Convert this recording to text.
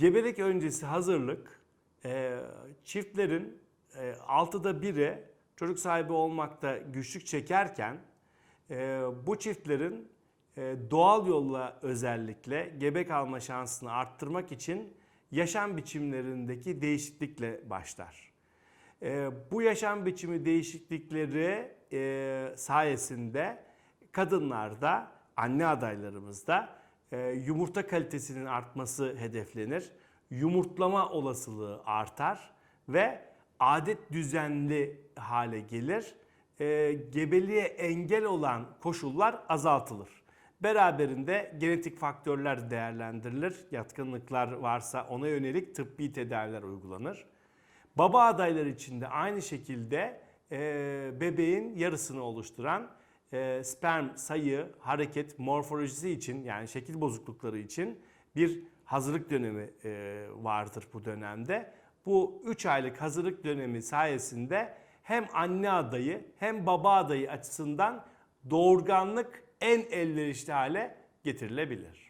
Gebelik öncesi hazırlık e, çiftlerin e, altıda biri çocuk sahibi olmakta güçlük çekerken e, bu çiftlerin e, doğal yolla özellikle gebe kalma şansını arttırmak için yaşam biçimlerindeki değişiklikle başlar. E, bu yaşam biçimi değişiklikleri e, sayesinde kadınlarda, anne adaylarımızda e, yumurta kalitesinin artması hedeflenir. Yumurtlama olasılığı artar ve adet düzenli hale gelir. E, gebeliğe engel olan koşullar azaltılır. Beraberinde genetik faktörler değerlendirilir. Yatkınlıklar varsa ona yönelik tıbbi tedaviler uygulanır. Baba adayları için de aynı şekilde e, bebeğin yarısını oluşturan e, sperm sayı, hareket, morfolojisi için yani şekil bozuklukları için bir hazırlık dönemi e, vardır bu dönemde. Bu 3 aylık hazırlık dönemi sayesinde hem anne adayı hem baba adayı açısından doğurganlık en elverişli hale getirilebilir.